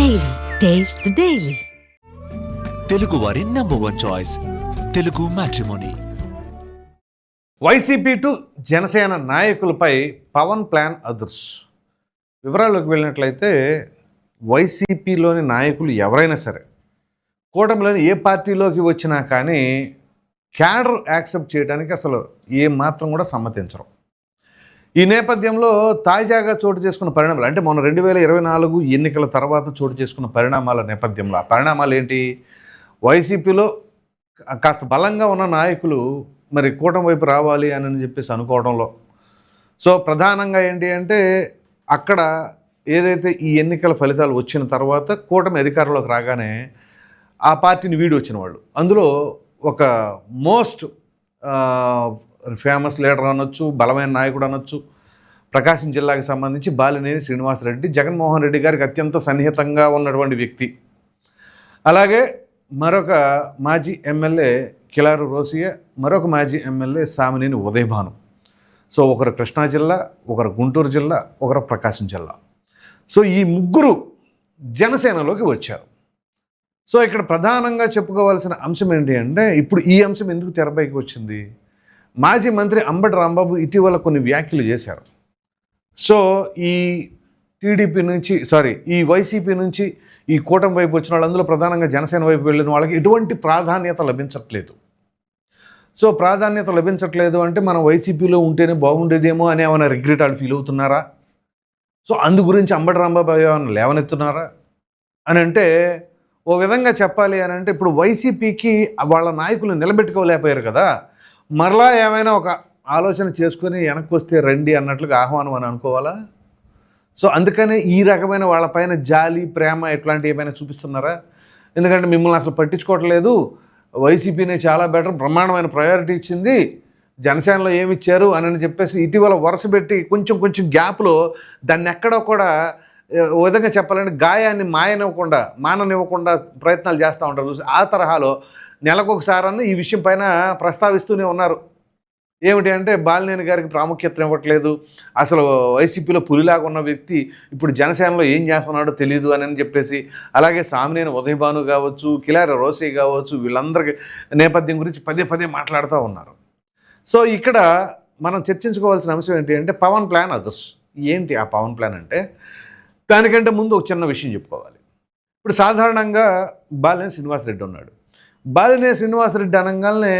Daily taste the daily Telugu వారి number one choice Telugu matrimony YCP to Janasena నాయకులపై Pawan plan అదుర్స్ వివరాల్లోకి వెళ్ళినట్లయితే వైసీపీలోని నాయకులు ఎవరైనా సరే కూటమిలోని ఏ పార్టీలోకి వచ్చినా కానీ క్యాడర్ యాక్సెప్ట్ చేయడానికి అసలు ఏ మాత్రం కూడా సమ్మతించరు. ఈ నేపథ్యంలో తాజాగా చోటు చేసుకున్న పరిణామాలు అంటే మొన్న రెండు వేల ఇరవై నాలుగు ఎన్నికల తర్వాత చోటు చేసుకున్న పరిణామాల నేపథ్యంలో ఆ పరిణామాలు ఏంటి? వైసీపీలో కాస్త బలంగా ఉన్న నాయకులు మరి కూటమి వైపు రావాలి అని చెప్పేసి అనుకోవడంలో. సో ప్రధానంగా ఏంటి అంటే అక్కడ ఏదైతే ఈ ఎన్నికల ఫలితాలు వచ్చిన తర్వాత కూటమి అధికారంలోకి రాగానే ఆ పార్టీని వీడి వచ్చిన వాళ్ళు. అందులో ఒక మోస్ట్ ఫేమస్ లీడర్ అనొచ్చు బలమైన నాయకుడు అనొచ్చు. ప్రకాశం జిల్లాకి సంబంధించి బాలినేని శ్రీనివాసరెడ్డి జగన్మోహన్ రెడ్డి గారికి అత్యంత సన్నిహితంగా ఉన్నటువంటి వ్యక్తి. అలాగే మరొక మాజీ ఎమ్మెల్యే కిలారు రోసియా మరొక మాజీ ఎమ్మెల్యే సామినేని ఉదయభాను. సో ఒకరు కృష్ణా జిల్లా ఒకరు గుంటూరు జిల్లా ఒకరు ప్రకాశం జిల్లా. సో ఈ ముగ్గురు జనసేనలోకి వచ్చారు. సో ఇక్కడ ప్రధానంగా చెప్పుకోవాల్సిన అంశం ఏంటి అంటే ఇప్పుడు ఈ అంశం ఎందుకు తెరపైకి వచ్చింది? మాజీ మంత్రి అంబటి రాంబాబు ఇటీవల కొన్ని వ్యాఖ్యలు చేశారు. సో ఈ టీడీపీ నుంచి సారీ ఈ వైసీపీ నుంచి ఈ కూటమి వైపు వచ్చిన వాళ్ళు అందులో ప్రధానంగా జనసేన వైపు వెళ్ళిన వాళ్ళకి ఎటువంటి ప్రాధాన్యత లభించట్లేదు. సో ప్రాధాన్యత లభించట్లేదు అంటే మనం వైసీపీలో ఉంటేనే బాగుండేదేమో అని ఏమైనా రిగ్రెట్ వాళ్ళు ఫీల్ అవుతున్నారా? సో అందు గురించి అంబటి రాంబాబు ఏమైనా లేవనెత్తున్నారా అని అంటే ఓ విధంగా చెప్పాలి అని అంటే ఇప్పుడు వైసీపీకి వాళ్ళ నాయకులు నిలబెట్టుకోలేకపోయారు కదా. మరలా ఏమైనా ఒక ఆలోచన చేసుకొని వెనక్కి వస్తే రండి అన్నట్లుగా ఆహ్వానం అని అనుకోవాలా? సో అందుకనే ఈ రకమైన వాళ్ళపైన జాలి ప్రేమ ఇట్లాంటివి ఏమైనా చూపిస్తున్నారా? ఎందుకంటే మిమ్మల్ని అసలు పట్టించుకోవట్లేదు. వైసీపీనే చాలా బెటర్ బ్రహ్మాండమైన ప్రయారిటీ ఇచ్చింది. జనసేనలో ఏమి ఇచ్చారు అని చెప్పేసి ఇటీవల వరుస పెట్టి కొంచెం కొంచెం గ్యాప్లో దాన్ని ఎక్కడో కూడా ఓ విధంగా చెప్పాలంటే గాయాన్ని మాయనివ్వకుండా మాననివ్వకుండా ప్రయత్నాలు చేస్తూ ఉంటారు. చూసి ఆ తరహాలో నెలకొకసారన్నా ఈ విషయం పైన ప్రస్తావిస్తూనే ఉన్నారు. ఏమిటి అంటే బాలినేని గారికి ప్రాముఖ్యత ఇవ్వట్లేదు. అసలు వైసీపీలో పులిలాగా ఉన్న వ్యక్తి ఇప్పుడు జనసేనలో ఏం చేస్తున్నాడో తెలియదు అని అని చెప్పేసి అలాగే సామినేని ఉదయభాను కావచ్చు కిలారి రోసే కావచ్చు వీళ్ళందరికీ నేపథ్యం గురించి పదే పదే మాట్లాడుతూ ఉన్నారు. సో ఇక్కడ మనం చర్చించుకోవాల్సిన అంశం ఏంటి అంటే పవన్ ప్లాన్ అదర్స్ ఏంటి ఆ పవన్ ప్లాన్ అంటే దానికంటే ముందు ఒక చిన్న విషయం చెప్పుకోవాలి. ఇప్పుడు సాధారణంగా బాలినేని శ్రీనివాసరెడ్డి ఉన్నాడు. బాలినేని శ్రీనివాసరెడ్డి అనగానే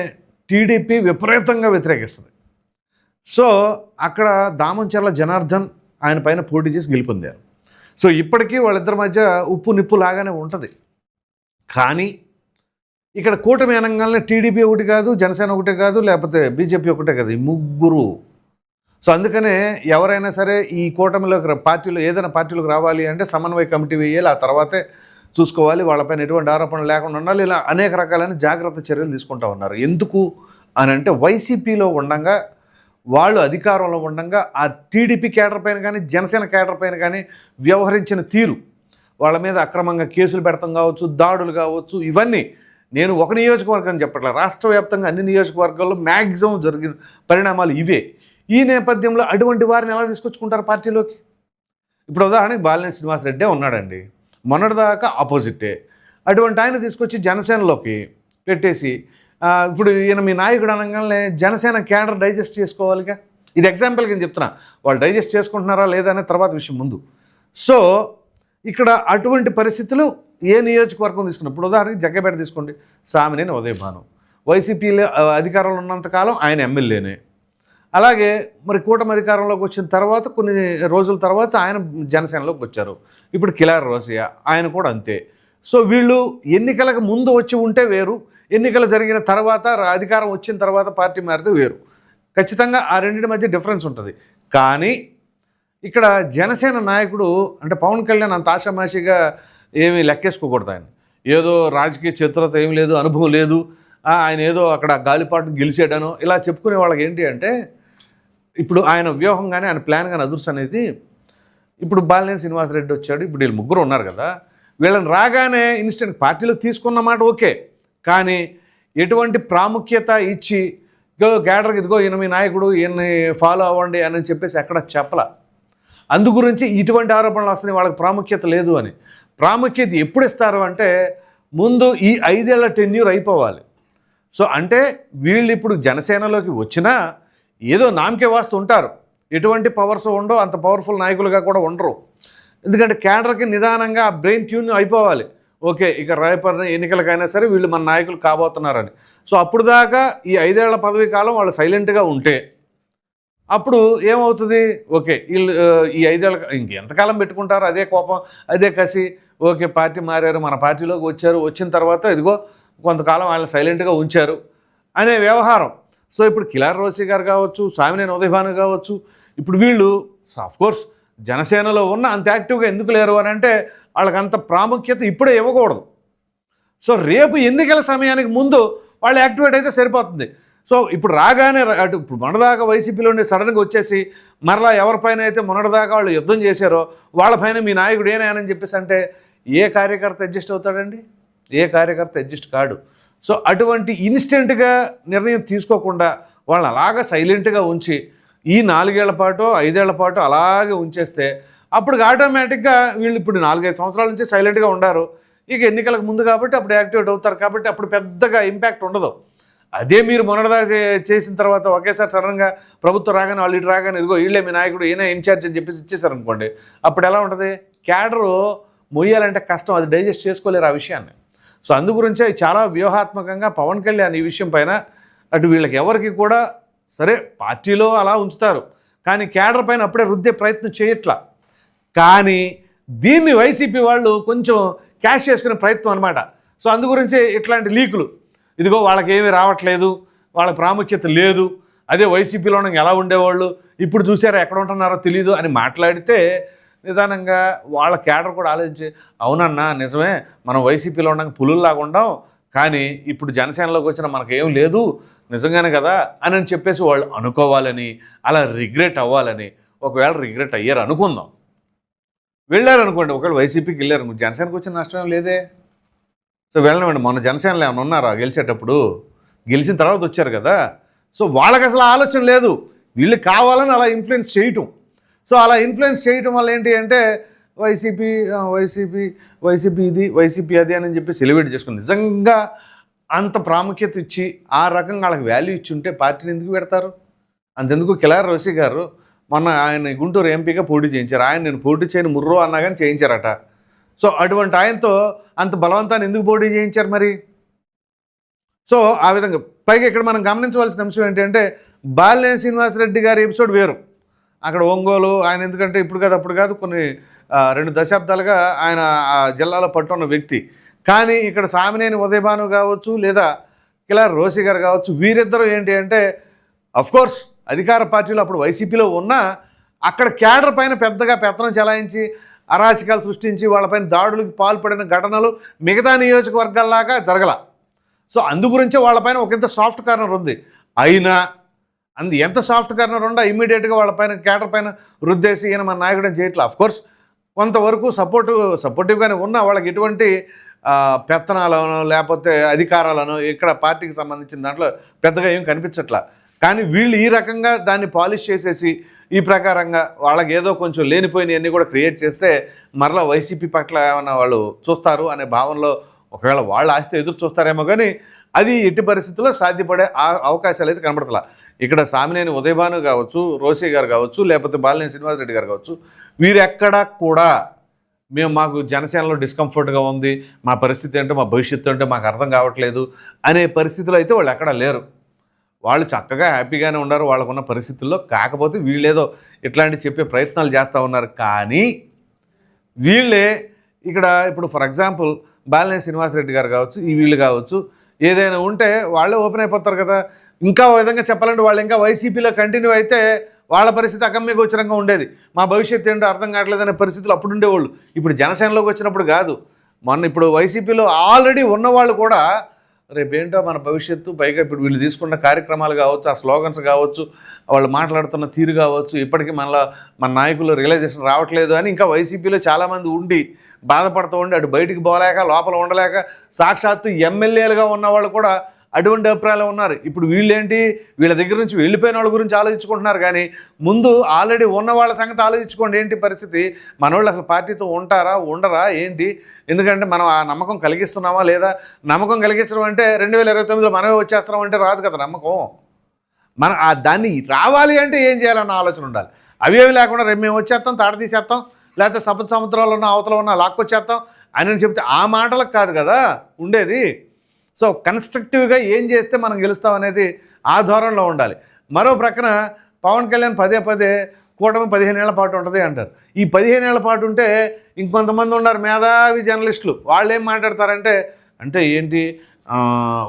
టీడీపీ విపరీతంగా వ్యతిరేకిస్తుంది. సో అక్కడ దామంచర్ల జనార్దన్ ఆయన పైన పోటీ చేసి గెలుపొందారు. సో ఇప్పటికీ వాళ్ళిద్దరి మధ్య ఉప్పు నిప్పు లాగానే ఉంటుంది. కానీ ఇక్కడ కూటమి అనగానే టీడీపీ ఒకటి కాదు జనసేన ఒకటే కాదు లేకపోతే బీజేపీ ఒకటే కాదు ఈ ముగ్గురు. సో అందుకనే ఎవరైనా సరే ఈ కూటమిలోకి పార్టీలో ఏదైనా పార్టీలోకి రావాలి అంటే సమన్వయ కమిటీ వేయాలి ఆ తర్వాతే చూసుకోవాలి వాళ్ళపైన ఎటువంటి ఆరోపణలు లేకుండా ఉండాలి. ఇలా అనేక రకాలైన జాగ్రత్త చర్యలు తీసుకుంటా ఉన్నారు. ఎందుకు అని అంటే వైసీపీలో ఉండగా వాళ్ళు అధికారంలో ఉండగా ఆ టీడీపీ కేటర్ పైన కానీ జనసేన కేడర్ పైన కానీ వ్యవహరించిన తీరు వాళ్ళ మీద అక్రమంగా కేసులు పెడతాం కావచ్చు దాడులు కావచ్చు ఇవన్నీ నేను ఒక నియోజకవర్గం చెప్పట్లేదు రాష్ట్ర వ్యాప్తంగా అన్ని నియోజకవర్గాల్లో మ్యాక్సిమం జరిగిన పరిణామాలు ఇవే. ఈ నేపథ్యంలో అటువంటి వారిని ఎలా తీసుకొచ్చుకుంటారు పార్టీలోకి? ఇప్పుడు ఉదాహరణకి బాలినేని శ్రీనివాసరెడ్డే ఉన్నాడండి. మొన్నటిదాకా ఆపోజిటే. అటువంటి ఆయన తీసుకొచ్చి జనసేనలోకి పెట్టేసి ఇప్పుడు ఈయన మీ నాయకుడు అనగానే జనసేన క్యాడర్ డైజెస్ట్ చేసుకోవాలిగా? ఇది ఎగ్జాంపుల్గా నేను చెప్తున్నా. వాళ్ళు డైజెస్ట్ చేసుకుంటున్నారా లేదా అనే తర్వాత విషయం ముందు. సో ఇక్కడ అటువంటి పరిస్థితులు ఏ నియోజకవర్గం తీసుకున్న ఇప్పుడు ఉదాహరణకి జగ్గపేట తీసుకోండి. సామినేని ఉదయభాను. వైసీపీలో అధికారంలో ఉన్నంతకాలం ఆయన ఎమ్మెల్యేనే. అలాగే మరి కూటమి అధికారంలోకి వచ్చిన తర్వాత కొన్ని రోజుల తర్వాత ఆయన జనసేనలోకి వచ్చారు. ఇప్పుడు కిలార్ రోసియా ఆయన కూడా అంతే. సో వీళ్ళు ఎన్నికలకు ముందు వచ్చి ఉంటే వేరు ఎన్నికలు జరిగిన తర్వాత అధికారం వచ్చిన తర్వాత పార్టీ మారితే వేరు. ఖచ్చితంగా ఆ రెండింటి మధ్య డిఫరెన్స్ ఉంటుంది. కానీ ఇక్కడ జనసేన నాయకుడు అంటే పవన్ కళ్యాణ్ అంత ఆషామాషిగా ఏమీ లెక్కేసుకోకూడదు ఆయన. ఏదో రాజకీయ చతురత ఏం లేదు అనుభవం లేదు. ఆయన ఏదో అక్కడ గాలిపాటు గెలిచాడనో ఇలా చెప్పుకునే వాళ్ళకి ఏంటి అంటే ఇప్పుడు ఆయన వ్యూహం కానీ ఆయన ప్లాన్ కానీ అదుర్స్ అనేది ఇప్పుడు బాలినేని శ్రీనివాసరెడ్డి వచ్చాడు ఇప్పుడు వీళ్ళు ముగ్గురు ఉన్నారు కదా. వీళ్ళని రాగానే ఇన్స్టెంట్ పార్టీలో తీసుకున్న మాట ఓకే. కానీ ఎటువంటి ప్రాముఖ్యత ఇచ్చి ఇగో గ్యాడర్కి ఇదిగో ఈయన మీ నాయకుడు ఈయన్ని ఫాలో అవ్వండి అని చెప్పేసి ఎక్కడ చెప్పల. అందు గురించి ఇటువంటి ఆరోపణలు వస్తున్నాయి వాళ్ళకి ప్రాముఖ్యత లేదు అని. ప్రాముఖ్యత ఎప్పుడు ఇస్తారు అంటే ముందు ఈ ఐదేళ్ళ టెన్యూర్ అయిపోవాలి. సో అంటే వీళ్ళు ఇప్పుడు జనసేనలోకి వచ్చినా ఏదో నామకే వాస్తు ఉంటారు. ఎటువంటి పవర్స్ ఉండో అంత పవర్ఫుల్ నాయకులుగా కూడా ఉండరు. ఎందుకంటే క్యాడర్కి నిదానంగా ఆ బ్రెయిన్ ట్యూన్ అయిపోవాలి. ఓకే ఇక రేపటి ఎన్నికలకైనా సరే వీళ్ళు మన నాయకులు కాబోతున్నారని. సో అప్పుడు దాకా ఈ ఐదేళ్ళ పదవి కాలం వాళ్ళు సైలెంట్గా ఉంటే అప్పుడు ఏమవుతుంది? ఓకే వీళ్ళు ఈ ఐదేళ్ళ ఇంకెంతకాలం పెట్టుకుంటారు? అదే కోపం అదే కసి. ఓకే పార్టీ మారారు మన పార్టీలోకి వచ్చారు వచ్చిన తర్వాత ఇదిగో కొంతకాలం వాళ్ళని సైలెంట్గా ఉంచారు అనే వ్యవహారం. సో ఇప్పుడు కిలార్ రోసి గారు కావచ్చు స్వామినేని ఉదయభాను కావచ్చు ఇప్పుడు వీళ్ళు కోర్స్ జనసేనలో ఉన్న అంత యాక్టివ్గా ఎందుకు లేరు అని అంటే వాళ్ళకి అంత ప్రాముఖ్యత ఇప్పుడే ఇవ్వకూడదు. సో రేపు ఎన్నికల సమయానికి ముందు వాళ్ళు యాక్టివేట్ అయితే సరిపోతుంది. సో ఇప్పుడు రాగానే రా- అటు ఇప్పుడు మొన్నదాకా వైసీపీలోనే సడన్గా వచ్చేసి మరలా ఎవరిపైన అయితే మొన్నటిదాకా వాళ్ళు యుద్ధం చేశారో వాళ్ళపైన మీ నాయకుడు ఏనాయనని చెప్పేసి అంటే ఏ కార్యకర్త అడ్జస్ట్ అవుతాడండి? ఏ కార్యకర్త అడ్జస్ట్ కాడు. సో అటువంటి ఇన్స్టెంట్గా నిర్ణయం తీసుకోకుండా వాళ్ళని అలాగా సైలెంట్గా ఉంచి ఈ నాలుగేళ్ళ పాటు ఐదేళ్ళ పాటు అలాగే ఉంచేస్తే అప్పుడు ఆటోమేటిక్గా వీళ్ళు ఇప్పుడు నాలుగైదు సంవత్సరాల నుంచి సైలెంట్గా ఉండారు. ఇక ఎన్నికలకు ముందు కాబట్టి అప్పుడు యాక్టివేట్ అవుతారు కాబట్టి అప్పుడు పెద్దగా ఇంపాక్ట్ ఉండదు. అదే మీరు మొన్నటిదాకా చే- చేసిన తర్వాత ఒకేసారి సడన్గా ప్రభుత్వం రాగానే వాళ్ళు ఇటు రాగానే ఇదిగో వీళ్ళే మీ నాయకుడు ఈయన ఇన్ఛార్జ్ అని చెప్పేసి ఇచ్చేసారనుకోండి. అప్పుడు ఎలా ఉంటుంది? క్యాడరు మొయ్యాలంటే కష్టం అది డైజెస్ట్ చేసుకోలేరు ఆ విషయాన్ని. సో అందు గురించే చాలా వ్యూహాత్మకంగా పవన్ కళ్యాణ్ ఈ విషయం పైన అటు వీళ్ళకి ఎవరికి కూడా సరే పార్టీలో అలా ఉంచుతారు. కానీ క్యాడర్ పైన అప్పుడే రుద్దే ప్రయత్నం చేయట్లా. కానీ దీన్ని వైసీపీ వాళ్ళు కొంచెం క్యాష్ చేసుకునే ప్రయత్నం అనమాట సో అందు గురించి ఇట్లాంటి లీకులు. ఇదిగో వాళ్ళకి ఏమీ రావట్లేదు వాళ్ళ ప్రాముఖ్యత లేదు అదే వైసీపీలో ఎలా ఉండేవాళ్ళు ఇప్పుడు చూసారా ఎక్కడ ఉంటున్నారో తెలీదు అని మాట్లాడితే నిదానంగా వాళ్ళ క్యాడర్ కూడా ఆలోచించి అవునన్నా నిజమే మనం వైసీపీలో ఉండగా పులుల్లాగా ఉండం కానీ ఇప్పుడు జనసేనలోకి వచ్చిన మనకేం ఏం లేదు నిజంగానే కదా అని అని చెప్పేసి వాళ్ళు అనుకోవాలని అలా రిగ్రెట్ అవ్వాలని ఒకవేళ రిగ్రెట్ అయ్యారు అనుకుందాం. వెళ్ళారు అనుకోండి ఒకవేళ వైసీపీకి వెళ్ళారు అనుకో జనసేనకు వచ్చిన నష్టం లేదే. సో వెళ్ళనివ్వండి మొన్న జనసేనలో ఏమైనా ఉన్నారా గెలిచేటప్పుడు? గెలిచిన తర్వాత వచ్చారు కదా. సో వాళ్ళకి అసలు ఆలోచన లేదు. వీళ్ళు కావాలని అలా ఇన్ఫ్లుయెన్స్ చేయటం. సో అలా ఇన్ఫ్లుయెన్స్ చేయటం వల్ల ఏంటి అంటే వైసీపీ వైసీపీ వైసీపీ ఇది వైసీపీ అది అని చెప్పి సెలబ్రేట్ చేసుకుని నిజంగా అంత ప్రాముఖ్యత ఇచ్చి ఆ రకంగా వాళ్ళకి వాల్యూ ఇచ్చి ఉంటే పార్టీని ఎందుకు పెడతారు? అంతెందుకు కిలార్ రోసి గారు మొన్న ఆయన గుంటూరు ఎంపీగా పోటీ చేయించారు. ఆయన నేను పోటీ చేయని ముర్రో అన్నా కానీ చేయించారట. సో అటువంటి ఆయనతో అంత బలవంతాన్ని ఎందుకు పోటీ చేయించారు మరి? సో ఆ విధంగా పైగా ఇక్కడ మనం గమనించవలసిన అంశం ఏంటంటే బాలినేని శ్రీనివాసరెడ్డి గారి ఎపిసోడ్ వేరు. అక్కడ ఒంగోలు ఆయన ఎందుకంటే ఇప్పుడు కాదు అప్పుడు కాదు కొన్ని రెండు దశాబ్దాలుగా ఆయన ఆ జిల్లాలో పట్టున్న వ్యక్తి. కానీ ఇక్కడ సామినేని ఉదయభాను కావచ్చు లేదా కిలార్ రోషి గారు కావచ్చు వీరిద్దరూ ఏంటి అంటే అఫ్కోర్స్ అధికార పార్టీలో అప్పుడు వైసీపీలో ఉన్నా అక్కడ క్యాడర్ పైన పెద్దగా పెత్తనం చెలాయించి అరాచకాలు సృష్టించి వాళ్ళపైన దాడులకు పాల్పడిన ఘటనలు మిగతా నియోజకవర్గాల్లాగా జరగల. సో అందు గురించే వాళ్ళపైన ఒక ఇంత సాఫ్ట్ కార్నర్ ఉంది. అయినా అందు ఎంత సాఫ్ట్ కార్నర్ ఉండో ఇమీడియట్గా వాళ్ళ పైన క్యాటర్ పైన రుద్దేసి ఈయన మన నాయకుడిని చేయట్లా కోర్స్ కొంతవరకు సపోర్టివ్ సపోర్టివ్గానే ఉన్న వాళ్ళకి ఎటువంటి పెత్తనాలను లేకపోతే అధికారాలను ఇక్కడ పార్టీకి సంబంధించిన దాంట్లో పెద్దగా ఏం కనిపించట్లా. కానీ వీళ్ళు ఈ రకంగా దాన్ని పాలిష్ చేసేసి ఈ ప్రకారంగా వాళ్ళకి ఏదో కొంచెం లేనిపోయినవన్నీ కూడా క్రియేట్ చేస్తే మరలా వైసీపీ పట్ల ఏమన్నా వాళ్ళు చూస్తారు అనే భావనలో ఒకవేళ వాళ్ళ ఆస్తి ఎదురు చూస్తారేమో కానీ అది ఎట్టి పరిస్థితుల్లో సాధ్యపడే ఆ- అవకాశాలు అయితే కనబడతలా. ఇక్కడ సామినేని ఉదయభాను కావచ్చు రోసీ గారు కావచ్చు లేకపోతే బాలినేని శ్రీనివాసరెడ్డి గారు కావచ్చు వీరెక్కడా కూడా మేము మాకు జనసేనలో డిస్కంఫర్ట్గా ఉంది మా పరిస్థితి ఏంటో మా భవిష్యత్తు అంటే మాకు అర్థం కావట్లేదు అనే పరిస్థితిలో అయితే వాళ్ళు ఎక్కడా లేరు. వాళ్ళు చక్కగా హ్యాపీగానే ఉన్నారు వాళ్ళకున్న పరిస్థితుల్లో కాకపోతే వీళ్ళేదో ఇట్లాంటి చెప్పే ప్రయత్నాలు చేస్తూ ఉన్నారు. కానీ వీళ్ళే ఇక్కడ ఇప్పుడు ఫర్ ఎగ్జాంపుల్ బాలినేని శ్రీనివాసరెడ్డి గారు కావచ్చు ఈ వీళ్ళు కావచ్చు ఏదైనా ఉంటే వాళ్ళే ఓపెన్ అయిపోతారు కదా. ఇంకా ఓ విధంగా చెప్పాలంటే వాళ్ళు ఇంకా వైసీపీలో కంటిన్యూ అయితే వాళ్ళ పరిస్థితి అగమ్య గోచరంగా ఉండేది. మా భవిష్యత్తు ఏంటో అర్థం కావట్లేదు అనే పరిస్థితులు అప్పుడు ఉండేవాళ్ళు. ఇప్పుడు జనసేనలోకి వచ్చినప్పుడు కాదు. మొన్న ఇప్పుడు వైసీపీలో ఆల్రెడీ ఉన్నవాళ్ళు కూడా రేపేంటో మన భవిష్యత్తు పైగా ఇప్పుడు వీళ్ళు తీసుకున్న కార్యక్రమాలు కావచ్చు ఆ స్లోగన్స్ కావచ్చు వాళ్ళు మాట్లాడుతున్న తీరు కావచ్చు ఇప్పటికీ మనలో మన నాయకులు రియలైజేషన్ రావట్లేదు అని ఇంకా వైసీపీలో చాలామంది ఉండి బాధపడుతూ ఉండి అటు బయటికి పోలేక లోపల ఉండలేక సాక్షాత్తు ఎమ్మెల్యేలుగా ఉన్న వాళ్ళు కూడా అటువంటి అభిప్రాయాలు ఉన్నారు. ఇప్పుడు వీళ్ళేంటి? వీళ్ళ దగ్గర నుంచి వెళ్ళిపోయిన వాళ్ళ గురించి ఆలోచించుకుంటున్నారు కానీ ముందు ఆల్రెడీ ఉన్న వాళ్ళ సంగతి ఆలోచించుకోండి. ఏంటి పరిస్థితి? మనవాళ్ళు అసలు పార్టీతో ఉంటారా? ఉండరా? ఏంటి? ఎందుకంటే మనం ఆ నమ్మకం కలిగిస్తున్నామా లేదా? నమ్మకం కలిగించడం అంటే రెండు వేల ఇరవై తొమ్మిదిలో మనమే వచ్చేస్తున్నాం అంటే రాదు కదా నమ్మకం. మన ఆ దాన్ని రావాలి అంటే ఏం చేయాలన్న ఆలోచన ఉండాలి. అవి ఏమి లేకుండా రేపు మేము వచ్చేస్తాం తాట తీసేస్తాం లేకపోతే సప్త సముద్రాలు ఉన్న అవతల ఉన్న లాక్కొచ్చేస్తాం అని చెప్తే ఆ మాటలకు కాదు కదా ఉండేది. సో కన్స్ట్రక్టివ్గా ఏం చేస్తే మనం గెలుస్తాం అనేది ఆ ధోరణిలో ఉండాలి. మరో ప్రక్కన పవన్ కళ్యాణ్ పదే పదే కూటమి పదిహేను ఏళ్ళ పాటు ఉంటుంది అంటారు. ఈ పదిహేను ఏళ్ళ పాటు ఉంటే ఇంకొంతమంది ఉన్నారు మేధావి జర్నలిస్టులు. వాళ్ళు ఏం మాట్లాడతారంటే అంటే ఏంటి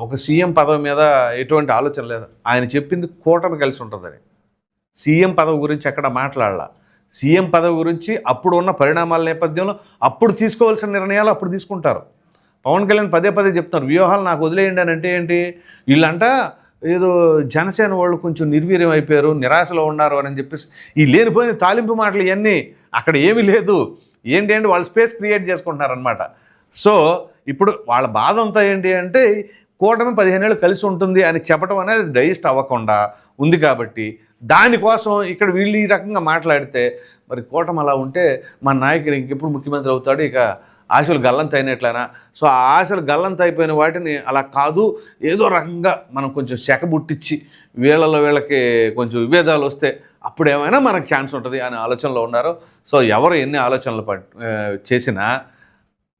ఒక సీఎం పదవి మీద ఎటువంటి ఆలోచన లేదు. ఆయన చెప్పింది కూటమి కలిసి ఉంటుందని. సీఎం పదవి గురించి ఎక్కడ మాట్లాడాల. సీఎం పదవి గురించి అప్పుడు ఉన్న పరిణామాల నేపథ్యంలో అప్పుడు తీసుకోవాల్సిన నిర్ణయాలు అప్పుడు తీసుకుంటారు. పవన్ కళ్యాణ్ పదే పదే చెప్తున్నారు వ్యూహాలు నాకు వదిలేయండి అని అంటే ఏంటి? వీళ్ళంట ఏదో జనసేన వాళ్ళు కొంచెం నిర్వీర్యం అయిపోయారు నిరాశలో ఉన్నారు అని చెప్పేసి ఈ లేనిపోయిన తాలింపు మాటలు ఇవన్నీ అక్కడ ఏమీ లేదు. ఏంటి అంటే వాళ్ళు స్పేస్ క్రియేట్ చేసుకుంటున్నారనమాట సో ఇప్పుడు వాళ్ళ బాధ అంతా ఏంటి అంటే కూటమి పదిహేనేళ్ళు కలిసి ఉంటుంది అని చెప్పడం అనేది డైజెస్ట్ అవ్వకుండా ఉంది కాబట్టి దానికోసం ఇక్కడ వీళ్ళు ఈ రకంగా మాట్లాడితే మరి కూటమి అలా ఉంటే మా నాయకుడు ఇంకెప్పుడు ముఖ్యమంత్రి అవుతాడు? ఇక ఆశలు గల్లంత అయినట్లనా సో ఆ ఆశలు గల్లంత అయిపోయిన వాటిని అలా కాదు ఏదో రకంగా మనం కొంచెం శక బుట్టించి వీళ్ళలో వీళ్ళకి కొంచెం విభేదాలు వస్తే అప్పుడు ఏమైనా మనకు ఛాన్స్ ఉంటుంది అనే ఆలోచనలో ఉన్నారు. సో ఎవరు ఎన్ని ఆలోచనలు పట్ చేసినా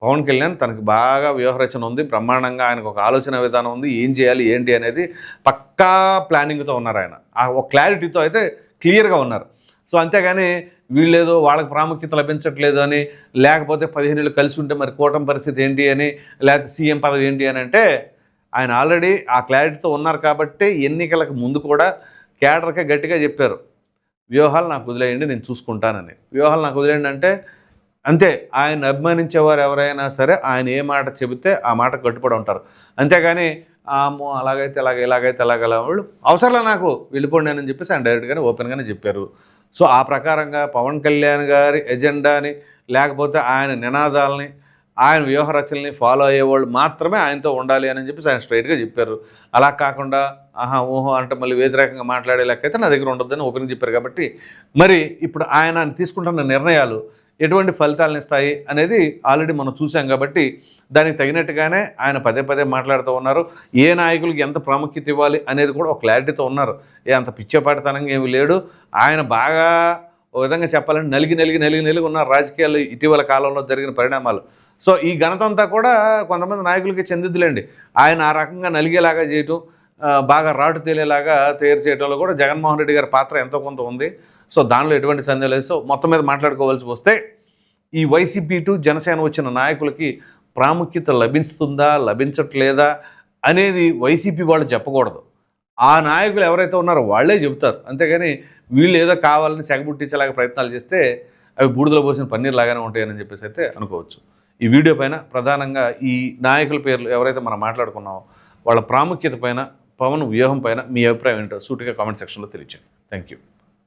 పవన్ కళ్యాణ్ తనకి బాగా వ్యూహరచన ఉంది బ్రహ్మాండంగా ఆయనకు ఒక ఆలోచన విధానం ఉంది ఏం చేయాలి ఏంటి అనేది పక్కా ప్లానింగ్తో ఉన్నారు ఆయన. ఆ ఒక క్లారిటీతో అయితే క్లియర్గా ఉన్నారు. సో అంతేగాని వీళ్ళేదో వాళ్ళకి ప్రాముఖ్యత లభించట్లేదు అని లేకపోతే పదిహేను కలిసి ఉంటే మరి కూటమి పరిస్థితి ఏంటి అని లేకపోతే సీఎం పదవి ఏంటి అని అంటే ఆయన ఆల్రెడీ ఆ క్లారిటీతో ఉన్నారు కాబట్టి ఎన్నికలకు ముందు కూడా కేడర్కే గట్టిగా చెప్పారు. వ్యూహాలు నాకు వదిలేయండి నేను చూసుకుంటానని. వ్యూహాలు నాకు వదిలేయండి అంటే అంతే ఆయన అభిమానించేవారు ఎవరైనా సరే ఆయన ఏ మాట చెబితే ఆ మాట కట్టుబడి ఉంటారు. అంతేగాని అమ్మో అలాగైతే ఇలాగ ఇలాగైతే ఇలాగ అలా వాళ్ళు అవసరంలో నాకు వెళ్ళిపోండి అని చెప్పేసి ఆయన డైరెక్ట్గానే ఓపెన్గానే చెప్పారు. సో ఆ ప్రకారంగా పవన్ కళ్యాణ్ గారి ఎజెండాని లేకపోతే ఆయన నినాదాలని ఆయన వ్యూహ రచనల్ని ఫాలో అయ్యేవాళ్ళు మాత్రమే ఆయనతో ఉండాలి అని చెప్పి ఆయన స్ట్రైట్గా చెప్పారు. అలా కాకుండా ఆహా ఊహో అంటే మళ్ళీ వ్యతిరేకంగా మాట్లాడే లెక్కైతే నా దగ్గర ఉండొద్దని ఓపెన్ చెప్పారు కాబట్టి మరి ఇప్పుడు ఆయన తీసుకుంటున్న నిర్ణయాలు ఎటువంటి ఫలితాలను ఇస్తాయి అనేది ఆల్రెడీ మనం చూసాం కాబట్టి దానికి తగినట్టుగానే ఆయన పదే పదే మాట్లాడుతూ ఉన్నారు. ఏ నాయకులకి ఎంత ప్రాముఖ్యత ఇవ్వాలి అనేది కూడా ఒక క్లారిటీతో ఉన్నారు. ఏ అంత పిచ్చేపాటితనంగా ఏమీ లేడు. ఆయన బాగా ఒక విధంగా చెప్పాలంటే నలిగి నలిగి నలిగి నలిగి ఉన్న రాజకీయాలు ఇటీవల కాలంలో జరిగిన పరిణామాలు. సో ఈ ఘనత అంతా కూడా కొంతమంది నాయకులకి చెందిద్దులేండి. ఆయన ఆ రకంగా నలిగేలాగా చేయటం బాగా రాటు తేలేలాగా తయారు చేయడంలో కూడా జగన్మోహన్ రెడ్డి గారి పాత్ర ఎంతో కొంత ఉంది. సో దానిలో ఎటువంటి సందేహం లేదు. సో మొత్తం మీద మాట్లాడుకోవాల్సి వస్తే ఈ వైసీపీ టు జనసేన వచ్చిన నాయకులకి ప్రాముఖ్యత లభిస్తుందా లభించట్లేదా అనేది వైసీపీ వాళ్ళు చెప్పకూడదు. ఆ నాయకులు ఎవరైతే ఉన్నారో వాళ్ళే చెబుతారు. అంతేగాని వీళ్ళు ఏదో కావాలని సెగబుట్టించేలాగా ప్రయత్నాలు చేస్తే అవి బూడిదలో పోసిన పన్నీర్ లాగానే ఉంటాయని చెప్పేసి అయితే అనుకోవచ్చు. ఈ వీడియో పైన ప్రధానంగా ఈ నాయకుల పేర్లు ఎవరైతే మనం మాట్లాడుకున్నామో వాళ్ళ ప్రాముఖ్యత పైన పవన్ వ్యూహం పైన మీ అభిప్రాయం ఏంటో సూటిగా కామెంట్ సెక్షన్లో తెలియచేయండి. Thank you